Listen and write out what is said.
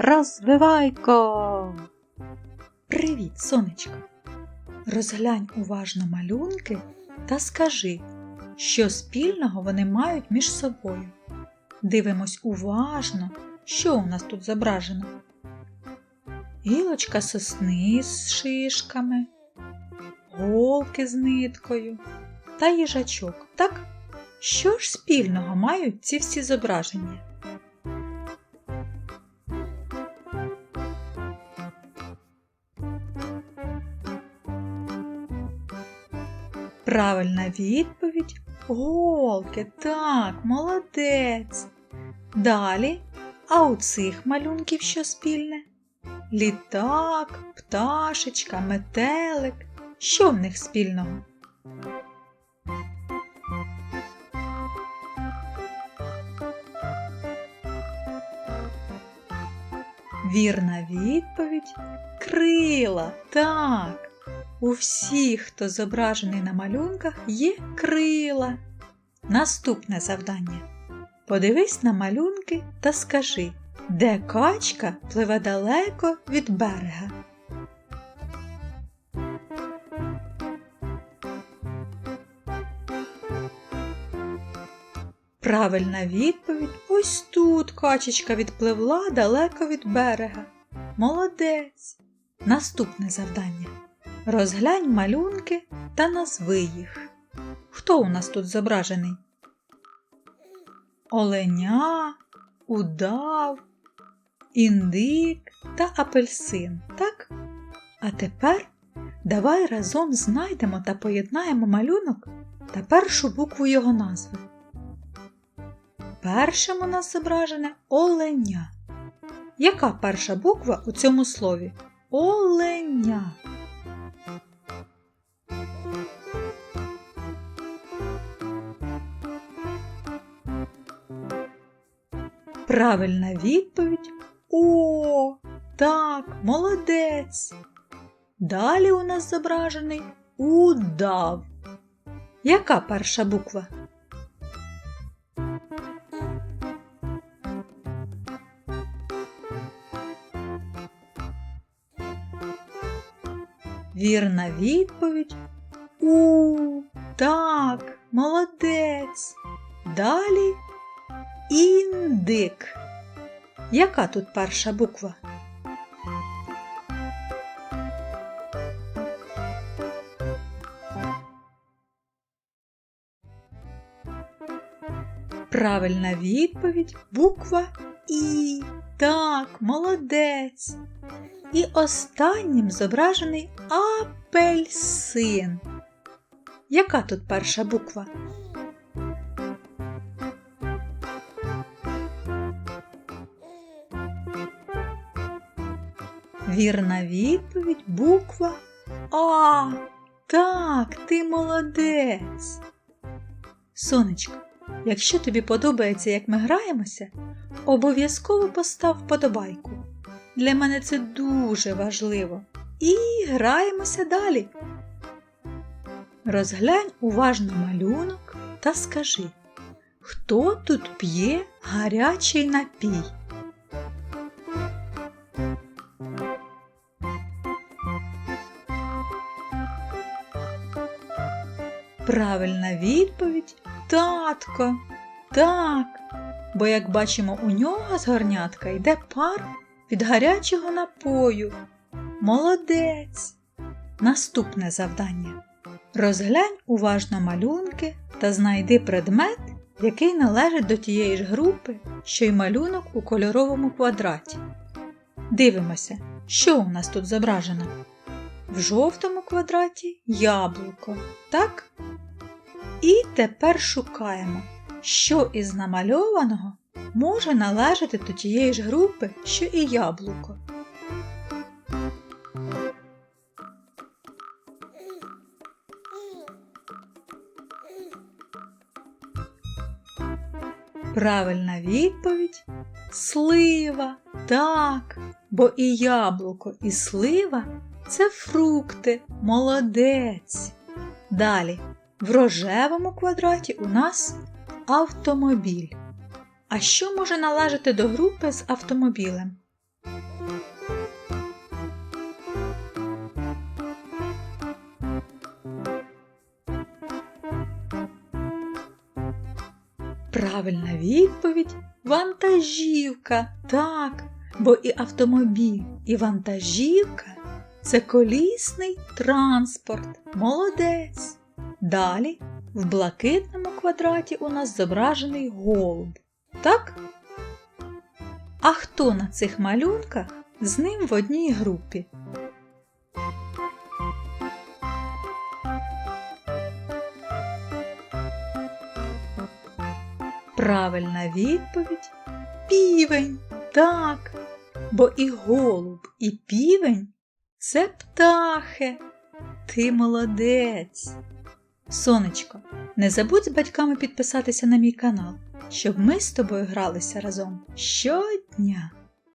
Розвивайко! Привіт, сонечко! Розглянь уважно малюнки та скажи, що спільного вони мають між собою. Дивимось уважно, що у нас тут зображено. Гілочка сосни з шишками, голки з ниткою та їжачок. Так? Що ж спільного мають ці всі зображення? Правильна відповідь голки. Так, молодець. Далі, а у цих малюнків що спільне? Літак, пташечка, метелик. Що в них спільного? Вірна відповідь крила. Так. У всіх, хто зображений на малюнках, є крила. Наступне завдання. Подивись на малюнки та скажи, де качка пливе далеко від берега. Правильна відповідь ось тут качечка відпливла далеко від берега. Молодець. Наступне завдання. Розглянь малюнки та назви їх. Хто у нас тут зображений? Оленя, удав, індик та апельсин, так? А тепер давай разом знайдемо та поєднаємо малюнок та першу букву його назви. Першим у нас зображене оленя. Яка перша буква у цьому слові? Оленя. Правильна відповідь О, так, молодець. Далі у нас зображений удав. Яка перша буква? Вірна відповідь У. Так, молодець. Далі індик. Яка тут перша буква? Правильна відповідь буква І. Так, молодець. І останнім зображений апельсин. Яка тут перша буква? Вірна відповідь буква А. Так, ти молодець. Сонечко, якщо тобі подобається, як ми граємося, обов'язково постав вподобайку. Для мене це дуже важливо. І граємося далі. Розглянь уважно малюнок та скажи, хто тут п'є гарячий напій? Правильна відповідь татко. Так, бо, як бачимо, у нього з горнятка йде пар від гарячого напою. Молодець. Наступне завдання. Розглянь уважно малюнки та знайди предмет, який належить до тієї ж групи, що й малюнок у кольоровому квадраті. Дивимося, що у нас тут зображено. В жовтому квадраті яблуко, так? І тепер шукаємо, що із намальованого може належати до тієї ж групи, що і яблуко. Правильна відповідь слива. Так, бо і яблуко, і слива це фрукти. Молодець. Далі, в рожевому квадраті у нас автомобіль. А що може належати до групи з автомобілем? Правильна відповідь вантажівка. Так, бо і автомобіль, і вантажівка це колісний транспорт. Молодець. Далі в блакитному квадраті у нас зображений голуб. Так? А хто на цих малюнках з ним в одній групі? Правильна відповідь півень. Так, бо і голуб, і півень це птахи. Ти молодець. Сонечко, не забудь з батьками підписатися на мій канал, щоб ми з тобою гралися разом щодня.